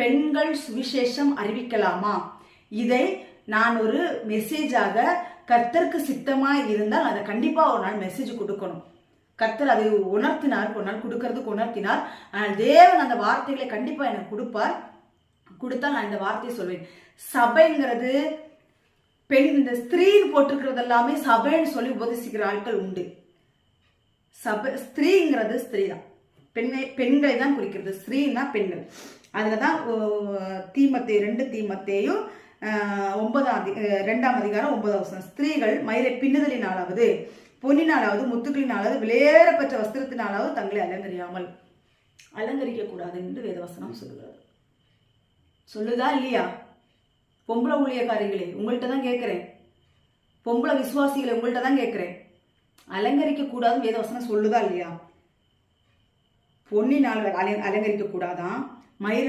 பெண்கள் சுவிசேஷம் அறிவிக்கலாமா? இதை நான் ஒரு மெசேஜாக கர்த்தருக்கு சித்தமாக இருந்தால் அதை கண்டிப்பாக ஒரு நாள் மெசேஜ் கொடுக்கணும். கர்த்தர் அதை உணர்த்தினார் ஒரு நாள் கொடுக்கறதுக்கு உணர்த்தினார். ஆனால் தேவன் அந்த வார்த்தைகளை கண்டிப்பாக எனக்கு கொடுப்பார். கொடுத்தா நான் இந்த வார்த்தையை சொல்வேன். சபைங்கிறது பெண் இந்த ஸ்திரீன்னு போட்டிருக்கிறது எல்லாமே சபைன்னு சொல்லி உபதேசிக்கிற ஆட்கள் உண்டு. சபை ஸ்திரீங்கிறது ஸ்திரீ தான் பெண்ணை பெண்களை தான் குறிக்கிறது. ஸ்திரீன்னா பெண்கள். அதில் தான் தீமத்தை ரெண்டு தீமத்தையும் ஒன்பதாம் அதி ரெண்டாம் அதிகாரம் ஒன்பதாம் வசனம். ஸ்திரீகள் மயிரை பின்னுதலினாலாவது பொன்னினாலாவது முத்துக்களினாலாவது விலையேறப்பட்ட வஸ்திரத்தினாலாவது தங்களை அலங்கரியாமல். அலங்கரிக்க கூடாது என்று வேதவசனம் சொல்லுகிறது. சொல்லுதா இல்லையா? பொம்பளை ஊழியக்காரிகளே உங்கள்கிட்ட தான் கேட்குறேன். பொம்பளை விசுவாசிகளை உங்கள்கிட்ட தான் கேட்குறேன். அலங்கரிக்க கூடாது வேதவசனம் சொல்லுதா இல்லையா? பொன்னினால் அல- அலங்கரிக்க கூடாதான் மயிர